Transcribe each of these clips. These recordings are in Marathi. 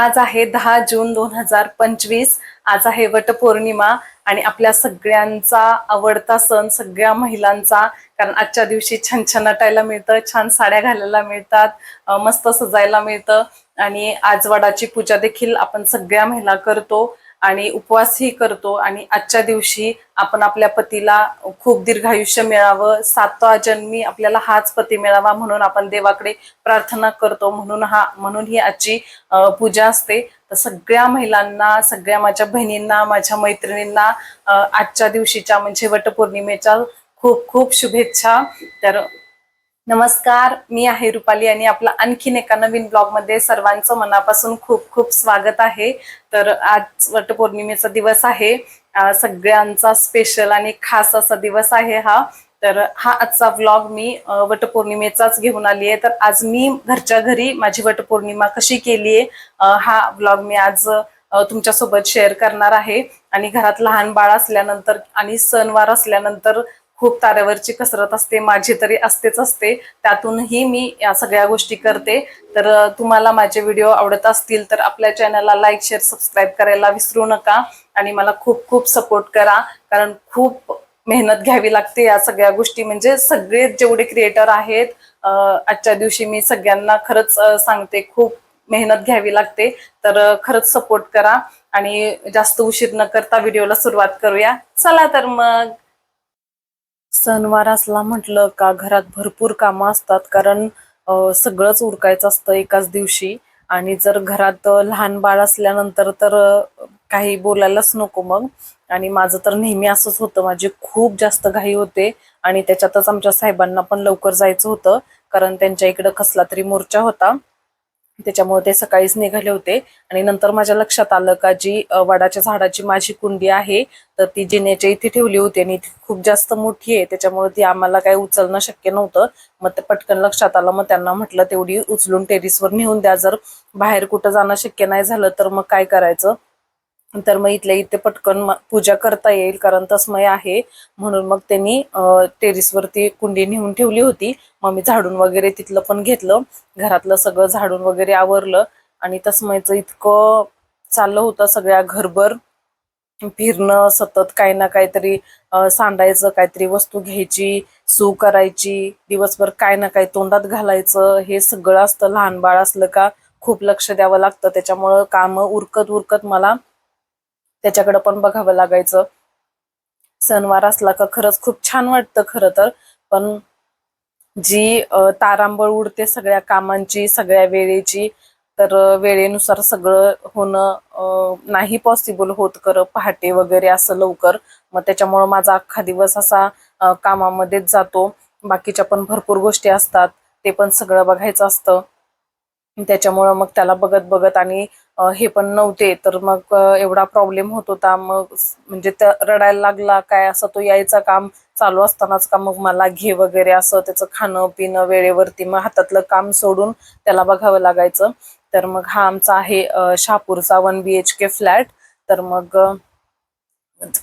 आज आहे दहा जून दोन हजार पंचवीस. आज आहे वटपौर्णिमा आणि आपल्या सगळ्यांचा आवडता सण सगळ्या महिलांचा. कारण आजच्या दिवशी छान छान नटायला मिळतं छान साड्या घालायला मिळतात मस्त सजायला मिळतं. आणि आज वडाची पूजा देखील आपण सगळ्या महिला करतो. आणि उपवासही करतो आणि आजच्या दिवशी आपण आपल्या पतीला खूप दीर्घायुष्य मिळावं सातवा जन्मी आपल्याला हाच पती मिळावा म्हणून आपण देवाकडे प्रार्थना करतो. म्हणून हा म्हणून ही आजची पूजा असते. तर सगळ्या महिलांना सगळ्या माझ्या बहिणींना माझ्या मैत्रिणींना आजच्या दिवशीच्या म्हणजे वटपौर्णिमेच्या खूप खूप शुभेच्छा. तर नमस्कार मी आहे रुपाली आणि आपला आणखीन एका नवीन ब्लॉगमध्ये सर्वांचं मनापासून खूप खूप स्वागत आहे. तर आज वटपौर्णिमेचा दिवस आहे. सगळ्यांचा स्पेशल आणि खास असा दिवस आहे हा. तर हा आजचा व्लॉग मी वटपौर्णिमेचाच घेऊन आली आहे. तर आज मी घरच्या घरी माझी वटपौर्णिमा कशी केली आहे हा व्लॉग मी आज तुमच्यासोबत शेअर करणार आहे. आणि घरात लहान बाळ असल्यानंतर आणि सणवार असल्यानंतर खूप ताऱ्यावरची कसरत असते माझी तरी असतेच असते. त्यातूनही मी या सगळ्या गोष्टी करते. तर तुम्हाला माझे व्हिडिओ आवडत असतील तर आपल्या चॅनलला लाईक शेअर सबस्क्राईब करायला विसरू नका आणि मला खूप खूप सपोर्ट करा. कारण खूप मेहनत घ्यावी लागते या सगळ्या गोष्टी. म्हणजे सगळे जेवढे क्रिएटर आहेत आजच्या दिवशी मी सगळ्यांना खरंच सांगते खूप मेहनत घ्यावी लागते. तर खरंच सपोर्ट करा आणि जास्त उशीर न करता व्हिडिओला सुरुवात करूया. चला तर मग. सणवार असला म्हटलं का घरात भरपूर कामं असतात कारण सगळंच उरकायचं असतं एकाच दिवशी. आणि जर घरात लहान बाळ असल्यानंतर तर काही बोलायलाच नको मग. आणि माझं तर नेहमी असंच होतं. माझी खूप जास्त घाई होते आणि त्याच्यातच आमच्या साहेबांना पण लवकर जायचं होतं कारण त्यांच्या इकडं कसला तरी मोर्चा होता. त्याच्यामुळे ते सकाळीच निघाले होते. आणि नंतर माझ्या लक्षात आलं का जी वडाच्या झाडाची माझी कुंडी आहे तर ती जिन्याच्या इथे ठेवली होती आणि ती खूप जास्त मोठी आहे. त्याच्यामुळे ती आम्हाला काही उचलणं शक्य नव्हतं. मग ते पटकन लक्षात आलं. मग त्यांना म्हटलं तेवढी उचलून टेरिसवर नेऊन द्या. जर बाहेर कुठं जाणं शक्य नाही झालं तर मग काय करायचं? तर मग इथल्या इथे पटकन पूजा करता येईल कारण तस्मय आहे. म्हणून मग त्यांनी टेरिसवरती कुंडी नेऊन ठेवली होती. मग मी झाडून वगैरे तिथलं पण घेतलं. घरातलं सगळं झाडून वगैरे आवरलं. आणि तस्मयचं इतकं चाललं होतं सगळ्या घरभर. फिरणं सतत काही ना काहीतरी सांडायचं काहीतरी वस्तू घ्यायची सू करायची दिवसभर काय ना काय तोंडात घालायचं हे सगळं असतं. लहान बाळ असलं का खूप लक्ष द्यावं लागतं. त्याच्यामुळं कामं उरकत उरकत मला त्याच्याकडं पण बघावं लागायचं. सणवार असला का खरंच खूप छान वाटतं खरं तर. पण जी तारांबळ उडते सगळ्या कामांची सगळ्या वेळेची तर वेळेनुसार सगळं होणं नाही पॉसिबल होत कर पहाटे वगैरे असं लवकर. मग त्याच्यामुळं माझा अख्खा दिवस असा कामामध्येच जातो. बाकीच्या पण भरपूर गोष्टी असतात. ते पण सगळं बघायचं असतं. त्याच्यामुळं मग त्याला बघत बघत आणि हे पण नव्हते. तर मग एवढा प्रॉब्लेम होत होता. मग म्हणजे त्या रडायला लागला काय असं तो यायचा काम चालू असतानाच का मग मला घे वगैरे असं त्याचं खाणं पिणं वेळेवरती मग हातातलं काम सोडून त्याला बघावं लागायचं. तर मग हा आमचा आहे शहापूरचा one B H K flat तर मग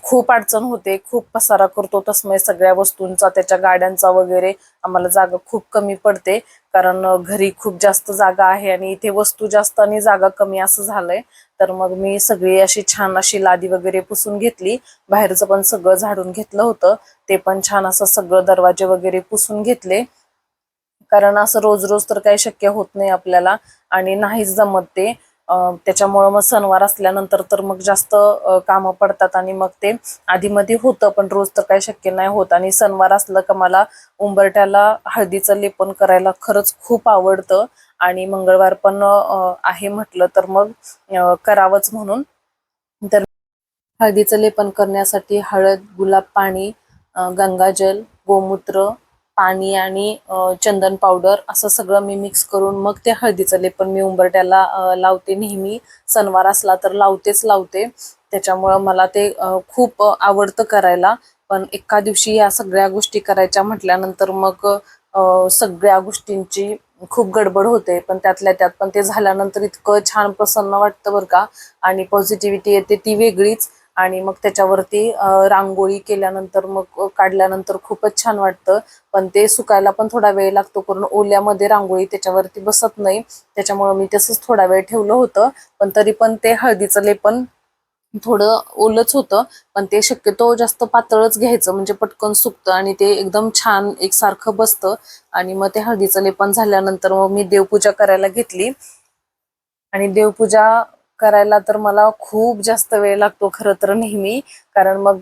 खूप अडचण होते खूप पसारा करतो तसमय सगळ्या वस्तूंचा त्याच्या गाड्यांचा वगैरे. आम्हाला जागा खूप कमी पडते कारण घरी खूप जास्त जागा आहे आणि इथे वस्तू जास्त आणि जागा कमी असं झालंय. तर मग मी सगळी अशी छान अशी लादी वगैरे पुसून घेतली. बाहेरचं पण सगळं झाडून घेतलं होतं. ते पण छान असं सगळं दरवाजे वगैरे पुसून घेतले. कारण असं रोज रोज तर काही शक्य होत नाही आपल्याला आणि नाहीच जमत ते. त्याच्यामुळं मग सणवार असल्यानंतर तर मग जास्त कामं पडतात आणि मग ते आधीमध्ये होतं पण रोज तर काही शक्य नाही होत. आणि सणवार असलं का मला उंबरट्याला हळदीचं लेपन करायला खरंच खूप आवडतं. आणि मंगळवार पण आहे म्हटलं तर मग करावंच म्हणून. तर हळदीचं लेपन करण्यासाठी हळद गुलाब पाणी गंगाजल गोमूत्र पाणी आणि चंदन पावडर असं सगळं मी मिक्स करून मग ते हळदीचं लेपन मी उंबरट्याला लावते नेहमी. सणवार असला तर लावतेच लावते. त्याच्यामुळं मला ते खूप आवडतं करायला. पण एका दिवशी या सगळ्या गोष्टी करायच्या म्हटल्यानंतर मग सगळ्या गोष्टींची खूप गडबड होते. पण त्यातल्या त्यात पण ते झाल्यानंतर इतकं छान प्रसन्न वाटतं बरं का. आणि पॉझिटिव्हिटी येते ती वेगळीच. आणि मग त्याच्यावरती रांगोळी केल्यानंतर मग काढल्यानंतर खूपच छान वाटतं. पण ते सुकायला पण थोडा वेळ लागतो कारण ओल्यामध्ये रांगोळी त्याच्यावरती बसत नाही. त्याच्यामुळं मी तसंच थोडा वेळ ठेवलं होतं. पण तरी पण ते हळदीचं लेपन थोडं ओलच होतं. पण ते शक्यतो जास्त पातळच घ्यायचं म्हणजे पटकन सुकतं आणि ते एकदम छान एकसारखं बसतं. आणि मग ते हळदीचं लेपन झाल्यानंतर मग मी देवपूजा करायला घेतली. आणि देवपूजा करायला तर मला खूप जास्त वेळ लागतो खरं तर नेहमी. कारण मग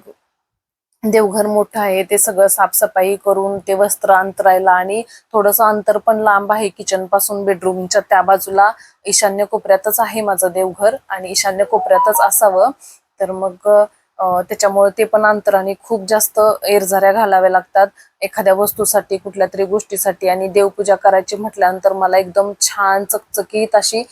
देवघर मोठं आहे ते सगळं साफसफाई करून ते वस्त्र अंतरायला आणि थोडंसं अंतर पण लांब आहे किचनपासून बेडरूमच्या त्या बाजूला. ईशान्य कोपऱ्यातच आहे माझं देवघर आणि ईशान्य कोपऱ्यातच असावं. तर मग त्याच्यामुळे ते पण अंतराने खूप जास्त एरझाऱ्या घालाव्या लागतात. एखाद्या वस्तूसाठी कुठल्या तरी गोष्टीसाठी. आणि देवपूजा करायची म्हटल्यानंतर मला एकदम छान चकचकीत अशी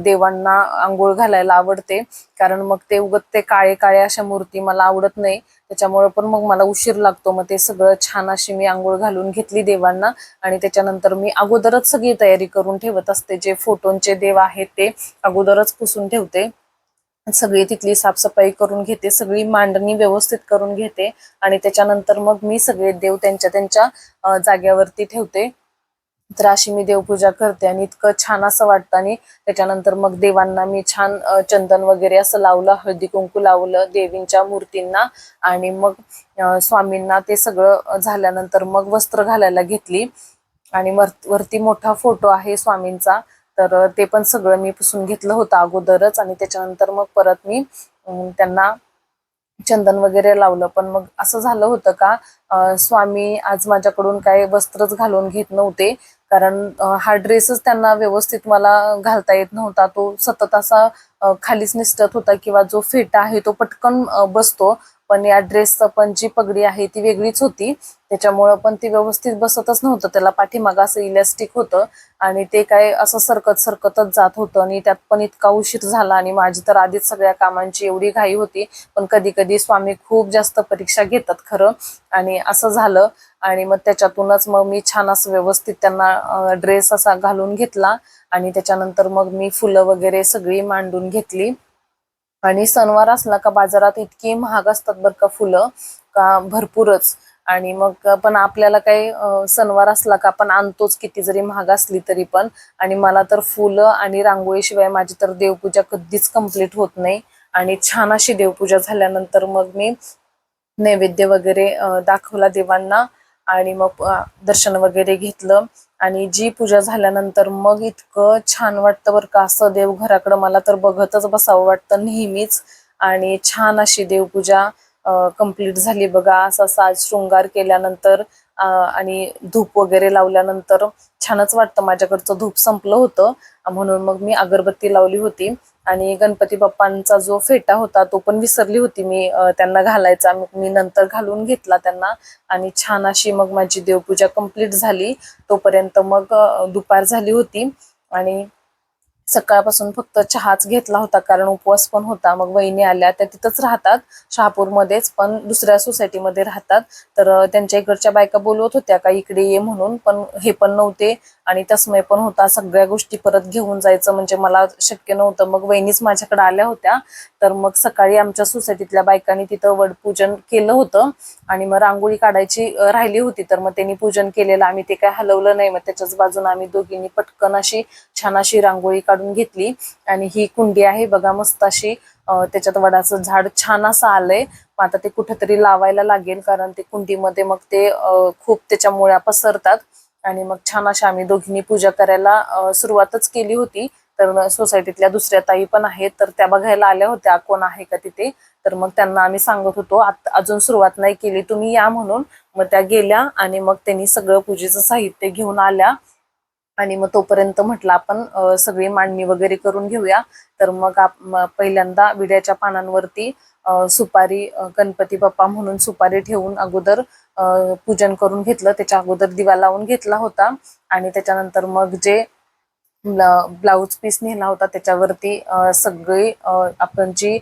देवांना आंघोळ घालायला आवडते. कारण मग ते उगत ते काळे काळे अशा मूर्ती मला आवडत नाही. त्याच्यामुळे पण मग मला उशीर लागतो. मग ते सगळं छान अशी मी आंघोळ घालून घेतली देवांना. आणि त्याच्यानंतर मी अगोदरच सगळी तयारी करून ठेवत असते. जे फोटोंचे देव आहेत ते अगोदरच पुसून ठेवते. सगळी तिथली साफसफाई करून घेते सगळी मांडणी व्यवस्थित करून घेते आणि त्याच्यानंतर मग मी सगळे देव त्यांच्या त्यांच्या जाग्यावरती ठेवते. तर अशी मी देवपूजा करते आणि इतकं छान असं वाटतं आणि त्याच्यानंतर मग देवांना मी छान चंदन वगैरे असं लावलं हळदी कुंकू लावलं देवींच्या मूर्तींना आणि मग स्वामींना ते सगळं झाल्यानंतर मग वस्त्र घालायला घेतली. आणि वर- वरती मोठा फोटो आहे स्वामींचा. तर ते पण सगळं मी पुसून घेतलं होतं अगोदरच आणि त्याच्यानंतर मग परत मी त्यांना चंदन वगैरे लावलं. पण मग असं झालं होतं का स्वामी आज माझ्याकडून काय वस्त्रच घालून घेत नव्हते. कारण हा ड्रेसच त्यांना व्यवस्थित मला घालता येत नव्हता. तो सतत असा खालीच निसटत होता किंवा जो फेटा आहे तो पटकन बसतो. पण या ड्रेसचं पण जी पगडी आहे ती वेगळीच होती. त्याच्यामुळं पण ती व्यवस्थित बसतच नव्हतं. त्याला पाठीमागं असं इलॅस्टिक होतं आणि ते काय असं सरकत सरकतच जात होतं आणि त्यात पण इतका उशीर झाला आणि माझी तर आधीच सगळ्या कामांची एवढी घाई होती. पण कधी कधी स्वामी खूप जास्त परीक्षा घेतात खरं आणि असं झालं आणि मग त्याच्यातूनच मग मी छान असं व्यवस्थित त्यांना ड्रेस असा घालून घेतला आणि त्याच्यानंतर मग मी फुलं वगैरे सगळी मांडून घेतली. आणि सणवार असला का बाजारात इतकी महाग असतात बरं का फुलं का भरपूरच. आणि मग पण आपल्याला काही सणवार असला का आपण आणतोच किती जरी महाग असली तरी पण. आणि मला तर फुलं आणि रांगोळीशिवाय माझी तर देवपूजा कधीच कंप्लीट होत नाही. आणि छान अशी देवपूजा झाल्यानंतर मग मी नैवेद्य वगैरे दाखवला देवांना. आणि मग दर्शन वगैरे घेतलं. आणि जी पूजा झाल्यानंतर मग इतकं छान वाटतं बरं का. असं देवघराकडं मला तर बघतच बसावं वाटतं नेहमीच. आणि छान अशी देवपूजा कंप्लीट झाली बघा. असा साज शृंगार केल्यानंतर आणि धूप वगैरे लावल्यानंतर छानच वाटतं. माझ्याकडचं धूप संपलं होतं. म्हणून मग मी अगरबत्ती लावली होती. आणि गणपती बाप्पांचा जो फेटा होता तो पण विसरली होती मी. त्यांना घालायचा. मी नंतर घालून घेतला त्यांना. आणि छान अशी मग माझी देवपूजा कंप्लीट झाली. तोपर्यंत मग दुपार झाली होती. आणि सकाळपासून फक्त चहाच घेतला होता कारण उपवास पण होता. मग वहिनी आल्या त्या तिथंच राहतात शहापूरमध्येच पण दुसऱ्या सोसायटीमध्ये राहतात. तर त्यांच्या इकडच्या बायका बोलवत होत्या का इकडे ये म्हणून? पण हे पण नव्हते. आणि तस्मय पण होता. सगळ्या गोष्टी परत घेऊन जायचं म्हणजे मला शक्य नव्हतं. मग वहिनीच माझ्याकडे आल्या होत्या. तर मग सकाळी आमच्या सोसायटीतल्या बायकांनी तिथं वडपूजन केलं होतं. आणि मग रांगोळी काढायची राहिली होती. तर मग त्यांनी पूजन केलेलं. आम्ही ते काय हलवलं नाही. मग त्याच्याच बाजून आम्ही दोघींनी पटकन अशी छान अशी रांगोळी काढून घेतली. आणि ही कुंडी आहे. बघा मस्त अशी त्याच्यात वडाचं झाड छान असं आलंय. मग आता ते कुठेतरी लावायला लागेल. कारण ते कुंडीमध्ये मग ते खूप त्याच्या मुळ्या पसरतात. आणि मग छान अशा आम्ही दोघींनी पूजा करायला सुरुवातच केली होती. तर सोसायटीतल्या दुसऱ्या ताई पण आहेत. तर त्या बघायला आल्या होत्या कोण आहे का तिथे. तर मग त्यांना आम्ही सांगत होतो अजून सुरुवात नाही केली तुम्ही या म्हणून. मग त्या गेल्या आणि मग त्यांनी सगळं पूजेचं साहित्य घेऊन आल्या. आणि मग तोपर्यंत म्हटलं आपण सगळी मांडणी वगैरे करून घेऊया. तर मग आप- पहिल्यांदा विड्याच्या पानांवरती सुपारी गणपती बाप्पा म्हणून सुपारी ठेवून अगोदर पूजन करून घेतलं. त्याच्या अगोदर दिवा लावून घेतला होता. आणि त्याच्यानंतर मग जे ब्लाऊज पीस नेला होता त्याच्यावरती सगळी आपण जी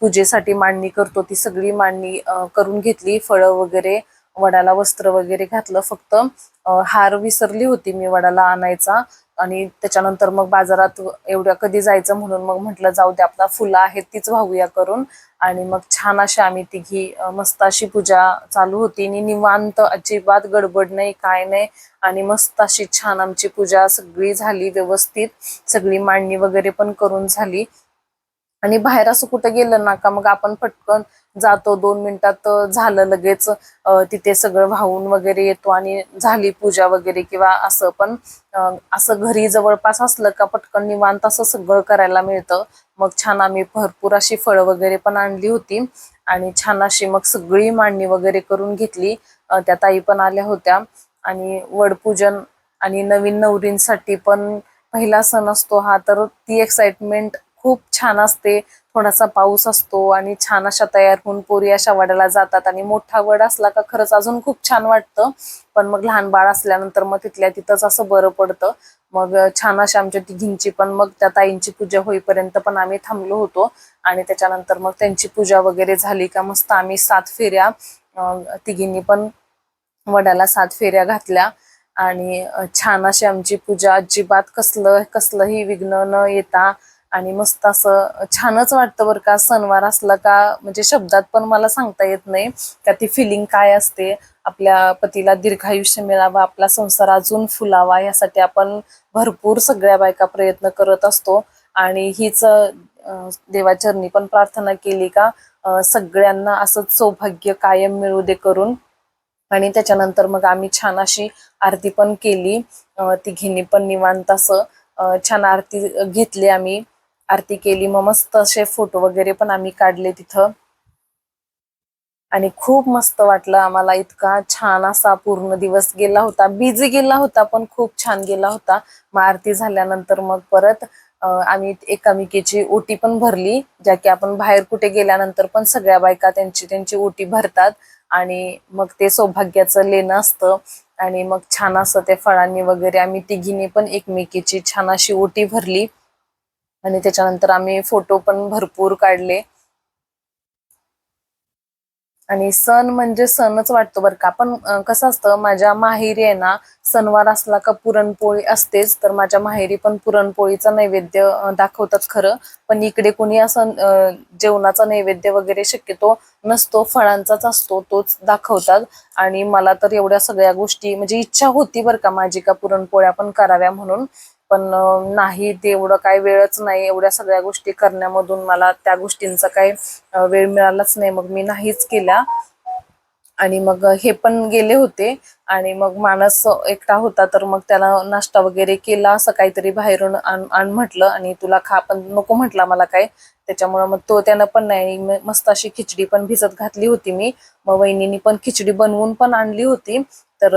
पूजेसाठी मांडणी करतो ती सगळी मांडणी करून घेतली. फळं वगैरे वडाला वस्त्र वगैरे घातलं फक्त हार विसरली होती मी वडाला आणायचा. आणि त्याच्यानंतर मग बाजारात एवढ्या कधी जायचं म्हणून मग म्हटलं जाऊ दे आपला फुलं आहेत तीच वाहूया करून. आणि मग छान अशी आम्ही तिघी मस्त अशी पूजा चालू होती. आणि निवांत अजिबात गडबड नाही काय नाही. आणि मस्त अशी छान आमची पूजा सगळी झाली व्यवस्थित. सगळी मांडणी वगैरे पण करून झाली. आणि बाहेर असं कुठं गेलं ना का मग आपण पटकन जातो दोन मिनिटात झालं लगेच तिथे सगळं वाहून वगैरे येतो आणि झाली पूजा वगैरे किंवा असं पण असं घरी जवळपास असलं का पटकन निवांत असं सगळं करायला मिळतं. मग छान आम्ही भरपूर अशी फळं वगैरे पण आणली होती आणि छान अशी मग सगळी मांडणी वगैरे करून घेतली. त्या ताई पण आल्या होत्या आणि वडपूजन आणि नवीन नवरींसाठी पण पहिला सण असतो हा तर ती एक्साइटमेंट खूप छान असते. थोडासा पाऊस असतो आणि छान अशा तयार होऊन पोरी अशा वडाला जातात आणि मोठा वड असला का खरंच अजून खूप छान वाटतं. पण मग लहान बाळ असल्यानंतर मग तिथल्या तिथंच असं बरं पडतं. मग छान अशा आमच्या तिघींची पण मग त्या ताईंची पूजा होईपर्यंत पण आम्ही थांबलो होतो. आणि त्याच्यानंतर मग त्यांची पूजा वगैरे झाली का मस्त आम्ही सात फेऱ्या तिघींनी पण वडाला सात फेऱ्या घातल्या. आणि छान अशी आमची पूजा. अजिबात कसलं कसलंही विघ्न न येता आणि मस्त असं छानच वाटतं बरं का. सणवार असला का म्हणजे शब्दात पण मला सांगता येत नाही. का ती फिलिंग काय असते? आपल्या पतीला दीर्घायुष्य मिळावा आपला संसार अजून फुलावा यासाठी आपण भरपूर सगळ्या बायका प्रयत्न करत असतो. आणि हीच देवाचरणी पण प्रार्थना केली का सगळ्यांना असंच सौभाग्य कायम मिळू दे करून. आणि त्याच्यानंतर मग आम्ही छान अशी आरती पण केली. ती घेणे पण निवांत असं छान आरती घेतली आम्ही. आरती केली. मग मस्त असे फोटो वगैरे पण आम्ही काढले तिथं. आणि खूप मस्त वाटलं आम्हाला. इतका छान असा पूर्ण दिवस गेला होता. बिझी गेला होता पण खूप छान गेला होता. मग आरती झाल्यानंतर मग परत आम्ही एकामेकीची ओटी पण भरली ज्या की आपण बाहेर कुठे गेल्यानंतर पण सगळ्या बायका त्यांची त्यांची ओटी भरतात. आणि मग ते सौभाग्याचं लेणं असतं. आणि मग छान असं ते फळांनी वगैरे आम्ही तिघीने पण एकमेकीची छान अशी ओटी भरली. आणि त्याच्यानंतर आम्ही फोटो पण भरपूर काढले. आणि सण म्हणजे सणच वाटतो बरं का. पण कसं असतं माझ्या माहेरी आहे ना सणवार असला का पुरणपोळी असतेच तर माझ्या माहेरी पण पुरणपोळीचा नैवेद्य दाखवतात खरं. पण इकडे कोणी असं जेवणाचा नैवेद्य वगैरे शक्यतो नसतो फळांचाच असतो तोच दाखवतात. आणि मला तर एवढ्या सगळ्या गोष्टी म्हणजे इच्छा होती बरं का माझी का पुरणपोळ्या पण कराव्या म्हणून. पण नाही तेवढं काही वेळच नाही. एवढ्या सगळ्या गोष्टी करण्यामधून मला त्या गोष्टींचा काही वेळ मिळालाच नाही. मग मी नाहीच केल्या. आणि मग हे पण गेले होते. आणि मग मानस एकटा होता तर मग त्याला नाश्ता वगैरे केला. असं काहीतरी बाहेरून आण आण म्हटलं. आणि तुला खा पण नको म्हटला मला काय. त्याच्यामुळं मग तो त्यानं पण नाही. मस्त अशी खिचडी पण भिजत घातली होती मी. मग वहिनीनी पण खिचडी बनवून पण आणली होती. तर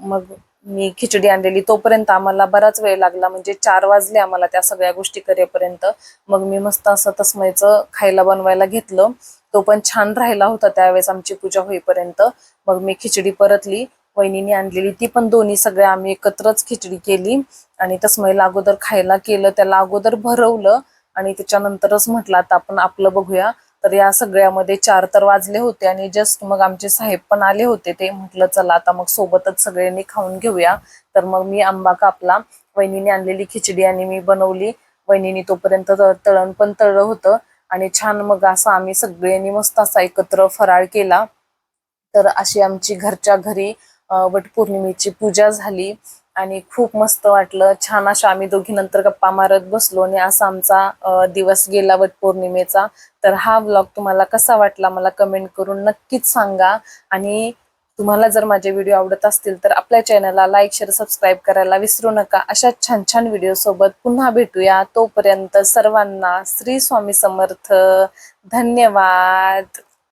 मग मी खिचडी आणलेली तोपर्यंत आम्हाला बराच वेळ लागला म्हणजे चार वाजले आम्हाला त्या सगळ्या गोष्टी करेपर्यंत. मग मी मस्त असं तसमयचं खायला बनवायला घेतलं. तो पण छान राहिला होता त्यावेळेस आमची पूजा होईपर्यंत. मग मी खिचडी परतली वहिनीने आणलेली ती पण दोन्ही सगळ्या आम्ही एकत्रच खिचडी केली. आणि तसमयला अगोदर खायला केलं त्याला अगोदर भरवलं आणि त्याच्यानंतरच म्हटलं आता आपण आपलं बघूया. तर या सगळ्यामध्ये चार तर वाजले होते आणि जस्ट मग आमचे साहेब पण आले होते. ते म्हटलं चला आता मग सोबतच सगळ्यांनी खाऊन घेऊया. तर मग मी आंबा कापला वहिनीने आणलेली खिचडी आणि मी बनवली. वहिनीने तोपर्यंत तळण पण तळलं होतं आणि छान मग असं आम्ही सगळ्यांनी मस्त असा एकत्र फराळ केला. तर अशी आमची घरच्या घरी वटपौर्णिमेची पूजा झाली. आणि खूप मस्त वाटलं. छान अशा आम्ही दोघी नंतर गप्पा मारत बसलो आणि असा आमचा दिवस गेला वटपौर्णिमेचा तर हा ब्लॉग तुम्हाला कसा वाटला मला कमेंट करून नक्कीच सांगा. आणि तुम्हाला जर माझे व्हिडिओ आवडत असतील तर आपल्या चॅनलला लाईक शेअर सबस्क्राईब करायला विसरू नका. अशा छान छान व्हिडिओसोबत पुन्हा भेटूया. तोपर्यंत सर्वांना श्री स्वामी समर्थ. धन्यवाद.